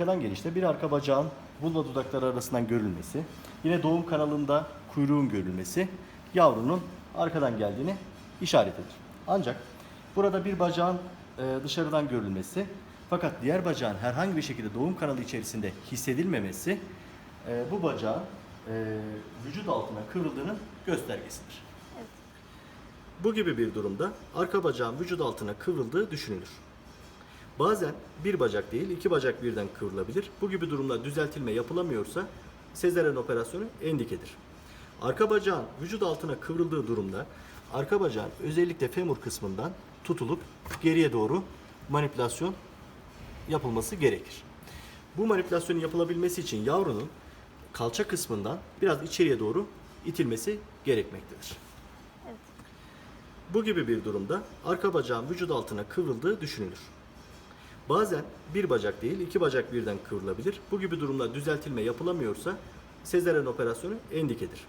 Arkadan gelişte bir arka bacağın vulva dudakları arasından görülmesi, yine doğum kanalında kuyruğun görülmesi yavrunun arkadan geldiğini işaret eder. Ancak burada bir bacağın e, dışarıdan görülmesi fakat diğer bacağın herhangi bir şekilde doğum kanalı içerisinde hissedilmemesi e, bu bacağın e, vücut altına kıvrıldığının göstergesidir. Bu gibi bir durumda arka bacağın vücut altına kıvrıldığı düşünülür. Bazen bir bacak değil iki bacak birden kıvrılabilir. Bu gibi durumlar düzeltilme yapılamıyorsa sezaryen operasyonu endikedir. Arka bacağın vücut altına kıvrıldığı durumda arka bacağın özellikle femur kısmından tutulup geriye doğru manipülasyon yapılması gerekir. Bu manipülasyonun yapılabilmesi için yavrunun kalça kısmından biraz içeriye doğru itilmesi gerekmektedir. Bu gibi bir durumda arka bacağın vücut altına kıvrıldığı düşünülür. Bazen bir bacak değil iki bacak birden kıvrılabilir. Bu gibi durumlar düzeltilme yapılamıyorsa sezaryen operasyonu endikedir.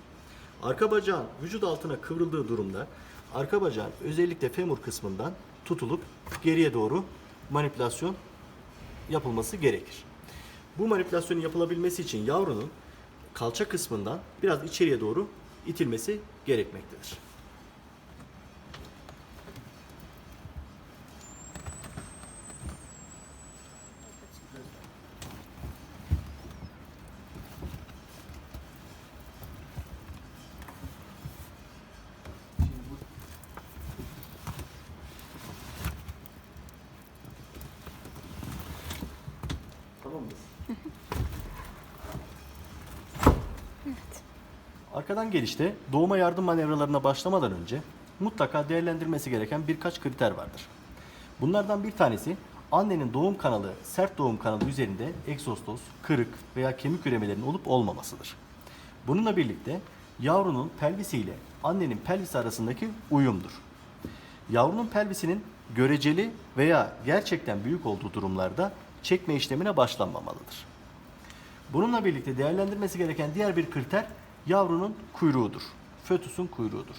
Arka bacağın vücut altına kıvrıldığı durumda arka bacağın özellikle femur kısmından tutulup geriye doğru manipülasyon yapılması gerekir. Bu manipülasyonun yapılabilmesi için yavrunun kalça kısmından biraz içeriye doğru itilmesi gerekmektedir. Mı? Arkadan gelişte doğuma yardım manevralarına başlamadan önce mutlaka değerlendirmesi gereken birkaç kriter vardır. Bunlardan bir tanesi annenin doğum kanalı sert doğum kanalı üzerinde egzostoz, kırık veya kemik üremelerinin olup olmamasıdır. Bununla birlikte yavrunun pelvisi ile annenin pelvisi arasındaki uyumdur. Yavrunun pelvisinin göreceli veya gerçekten büyük olduğu durumlarda çekme işlemine başlanmamalıdır. Bununla birlikte değerlendirmesi gereken diğer bir kriter yavrunun kuyruğudur. Fötüsün kuyruğudur.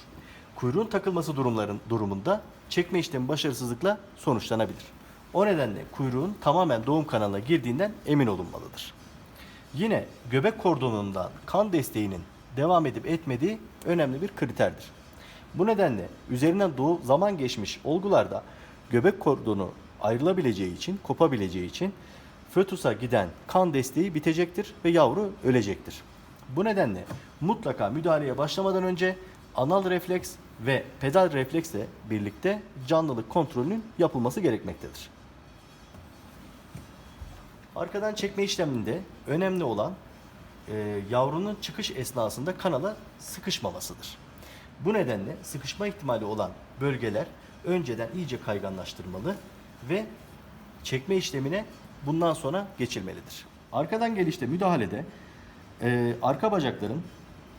Kuyruğun takılması durumların durumunda çekme işlemi başarısızlıkla sonuçlanabilir. O nedenle kuyruğun tamamen doğum kanalına girdiğinden emin olunmalıdır. Yine göbek kordonundan kan desteğinin devam edip etmediği önemli bir kriterdir. Bu nedenle üzerinden doğu zaman geçmiş olgularda göbek kordonu ayrılabileceği için, kopabileceği için fötusa giden kan desteği bitecektir ve yavru ölecektir. Bu nedenle mutlaka müdahaleye başlamadan önce anal refleks ve pedal refleksle birlikte canlılık kontrolünün yapılması gerekmektedir. Arkadan çekme işleminde önemli olan e, yavrunun çıkış esnasında kanala sıkışmamasıdır. Bu nedenle sıkışma ihtimali olan bölgeler önceden iyice kayganlaştırmalı ve çekme işlemine bundan sonra geçilmelidir. Arkadan gelişte müdahalede e, arka bacakların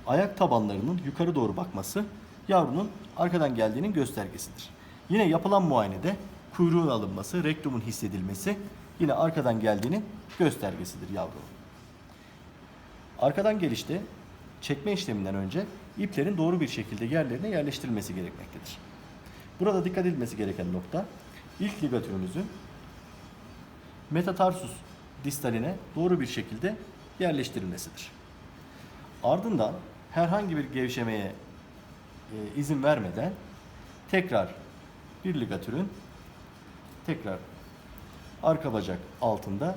ayak tabanlarının yukarı doğru bakması yavrunun arkadan geldiğinin göstergesidir. Yine yapılan muayenede kuyruğun alınması, rektumun hissedilmesi yine arkadan geldiğinin göstergesidir yavrunun. Arkadan gelişte çekme işleminden önce iplerin doğru bir şekilde yerlerine yerleştirilmesi gerekmektedir. Burada dikkat edilmesi gereken nokta ilk ligatürümüzün metatarsus distaline doğru bir şekilde yerleştirilmesidir. Ardından herhangi bir gevşemeye e, izin vermeden tekrar bir ligatürün tekrar arka bacak altında